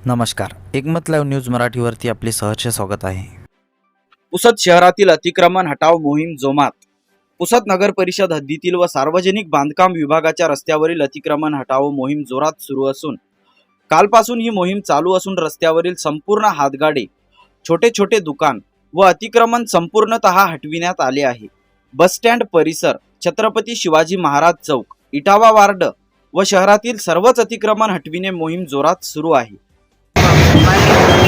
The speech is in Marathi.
नमस्कार. एकमत लाईव्ह न्यूज मराठीवरती आपले सहर्ष स्वागत आहे. पुसद शहरातील अतिक्रमण हटाव मोहीम जोमात. पुसद नगर परिषद हद्दीतील व सार्वजनिक बांधकाम विभागाच्या रस्त्यावरील अतिक्रमण हटाव मोहीम जोरात सुरू असून कालपासून ही मोहीम चालू असून रस्त्यावरील संपूर्ण हातगाडे छोटे छोटे दुकान व अतिक्रमण संपूर्णतः हटविण्यात आले आहे. बसस्टँड परिसर छत्रपती शिवाजी महाराज चौक इटावा वार्ड व शहरातील सर्वच अतिक्रमण हटविणे मोहीम जोरात सुरू आहे. Monday.